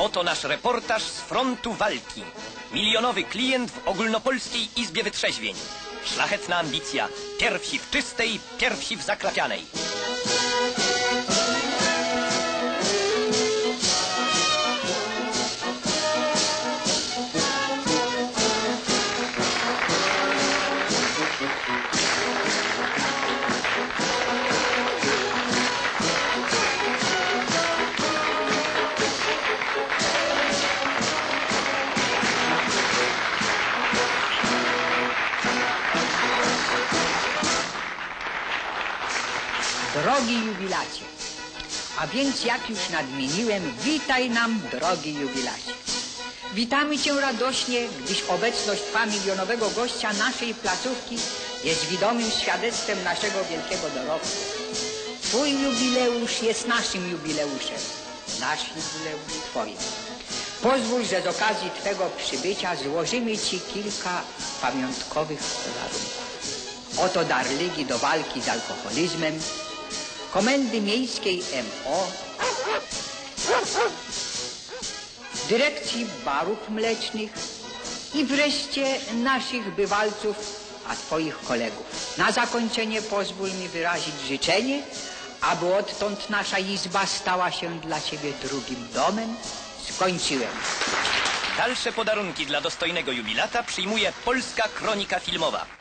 Oto nasz reportaż z frontu walki. Milionowy klient w ogólnopolskiej izbie wytrzeźwień. Szlachetna ambicja. Pierwsi w czystej, pierwsi w zakrapianej. Drogi jubilacie, a więc jak już nadmieniłem, witaj nam, drogi jubilacie. Witamy Cię radośnie, gdyż obecność Twa milionowego gościa naszej placówki jest widomym świadectwem naszego wielkiego dorobku. Twój jubileusz jest naszym jubileuszem, nasz jubileusz Twoim. Pozwól, że z okazji Twego przybycia złożymy Ci kilka pamiątkowych darunków. Oto dar Ligi do walki z alkoholizmem, Komendy Miejskiej MO, Dyrekcji Barów Mlecznych i wreszcie naszych bywalców, a Twoich kolegów. Na zakończenie pozwól mi wyrazić życzenie, aby odtąd nasza izba stała się dla Ciebie drugim domem. Skończyłem. Dalsze podarunki dla dostojnego jubilata przyjmuje Polska Kronika Filmowa.